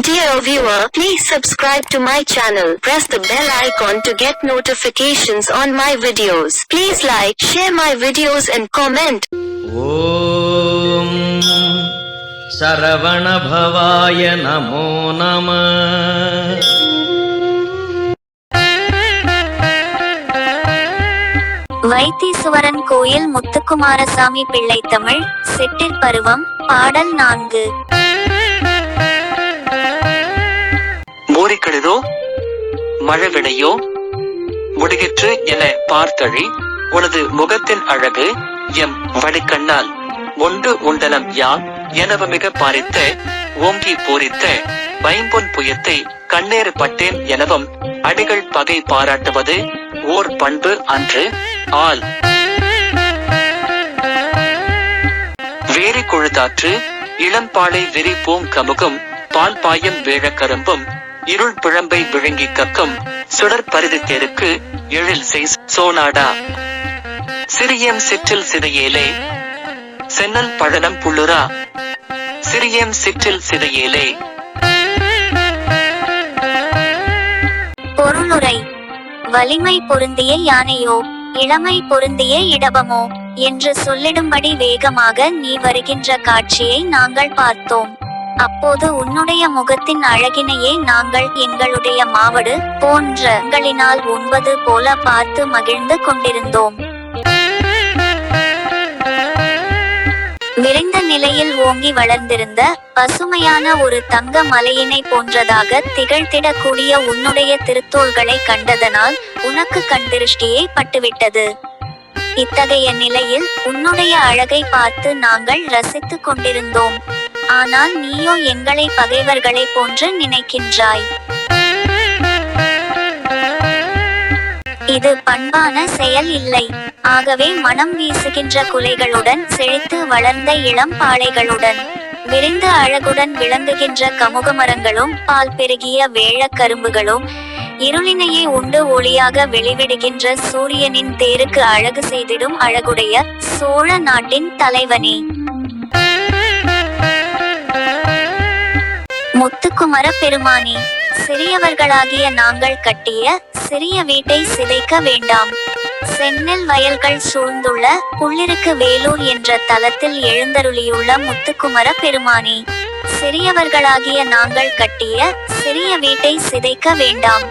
Dear viewer, please subscribe to my channel. Press the bell icon to get notifications on my videos. Please like, share my videos and comment. ஓம் சரவணபவாய நமோ நம வைத்தீஸ்வரன் கோயில் முத்துக்குமாரசாமி பிள்ளை Tamil settle பருவம் பாடல் நான்கு மோரிக்களிதோ மழவிடையோ முடிகிற்று என பார்த்தழி உனது முகத்தின் அழகு எம் வடிக்கண்ணால். ஒன்று உண்டலம் யான் எனவு மிக பாரித்த ஓங்கி பூரித்த பைம்பொன் புயத்தை கண்ணேறு பட்டேன் எனவும் அடிகள் பகை பாராட்டுவது ஓர் பண்பு அன்று. ஆள் வேரி கொழுதாற்று இளம்பாலை விரி பூங்கமுகும் பால் பாயம் வேழக்கரும்பும் இருள் பிழம்பை விழுங்கி கக்கும் சுடர் பரிதி தேருக்கு எழில் செய் சோனாடா. சிறியம் சிற்றில் சிதையேலே சென்னல் பழனம் புள்ளுரா சிறியம் சிற்றில் சிதையேலே. பொருளுரை வலிமை பொருந்திய யானையோ இளமை பொருந்திய இடபமோ என்று சொல்லிடும்படி வேகமாக நீ வருகின்ற காட்சியை நாங்கள் பார்த்தோம். அப்போது உன்னுடைய முகத்தின் அழகினையே நாங்கள் எங்களுடைய மாவடு போன்ற களினால் உண்பது போல பார்த்து மகிழ்ந்து கொண்டிருந்தோம். விரைந்த நிலையில் ஓங்கி வளர்ந்திருந்த பசுமையான ஒரு தங்க மலையினை போன்றதாக திகழ்த்திடக்கூடிய உன்னுடைய திருத்தோள்களை கண்டதனால் உனக்கு கண்திருஷ்டியே பட்டுவிட்டது. இத்தகைய நிலையில் உன்னுடைய அழகை பார்த்து நாங்கள் ரசித்துக் கொண்டிருந்தோம். ஆனால் நீயோ எங்களை பகைவர்களைப் போன்று நினைக்கின்றாய். இது பண்பான செயல் இல்லை. ஆகவே மனம் வீசுகின்ற குலைகளுடன் செழித்து வளர்ந்த இளம் பாளைகளுடன் விரிந்த அழகுடன் விளங்குகின்ற கமுக மரங்களும் பால் பெருகிய வேழக் கரும்புகளும் இருளினையே உண்டு ஒளியாக வெளிவிடுகின்ற சூரியனின் தேருக்கு அழகு செய்திடும் அழகுடைய சோழ நாட்டின் தலைவனே. பரப்பெருமானே சிறியவர்களாகிய நாங்கள் கட்டிய சிறிய வீட்டை சிதைக்க வேண்டாம். செந்நெல் வயல்கள் சூழ்ந்துள்ள புள்ளிருக்கு வேலூர் என்ற தலத்தில் எழுந்தருளியுள்ள முத்துக்குமர பெருமானே சிறியவர்களாகிய நாங்கள் கட்டிய சிறிய வீட்டை சிதைக்க வேண்டாம்.